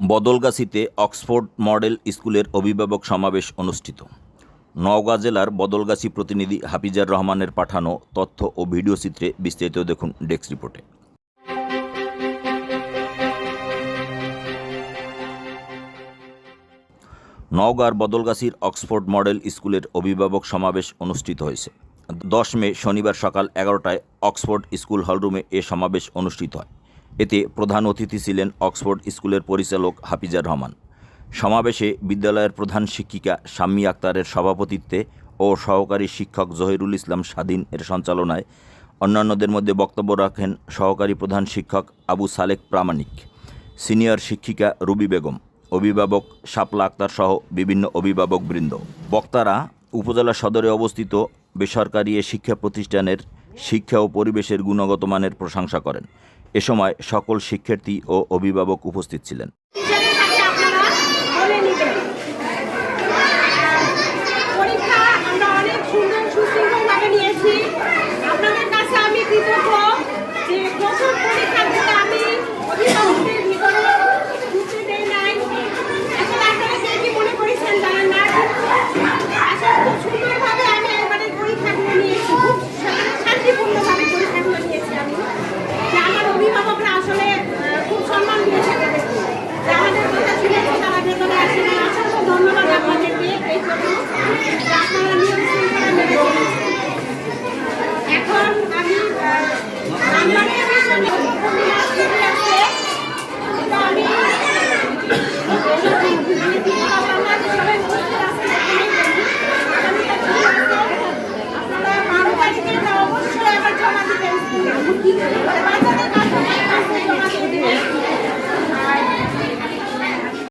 বদলগাছিতে Oxford model স্কুলের অভিভাবক সমাবেশ অনুষ্ঠিত। নওগাঁ জেলার বদলগাছি প্রতিনিধি হাফিজার রহমানের পাঠানো তথ্য ও ভিডিও চিত্রে বিস্তারিত দেখুন ডেস্ক রিপোর্টে। নওগাঁর বদলগাছির অক্সফোর্ড মডেল স্কুলের অভিভাবক সমাবেশ অনুষ্ঠিত হয়েছে। দশ মে শনিবার সকাল এগারোটায় অক্সফোর্ড স্কুল হলরুমে এ সমাবেশ অনুষ্ঠিত হয়। এতে প্রধান অতিথি ছিলেন অক্সফোর্ড স্কুলের পরিচালক হাফিজার রহমান। সমাবেশে বিদ্যালয়ের প্রধান শিক্ষিকা শাম্মী আক্তারের সভাপতিত্বে ও সহকারী শিক্ষক জহিরুল ইসলাম স্বাধীন এর সঞ্চালনায় অন্যান্যদের মধ্যে বক্তব্য রাখেন সহকারী প্রধান শিক্ষক আবু সালেক প্রামাণিক, সিনিয়র শিক্ষিকা রুবি বেগম, অভিভাবক শাপলা আক্তার সহ বিভিন্ন অভিভাবকবৃন্দ বক্তারা উপজেলা সদরে অবস্থিত বেসরকারি এ শিক্ষা প্রতিষ্ঠানের শিক্ষা ও পরিবেশের গুণগত মানের প্রশংসা করেন। এ সময় সকল শিক্ষার্থী ও অভিভাবক উপস্থিত ছিলেন। বাংলার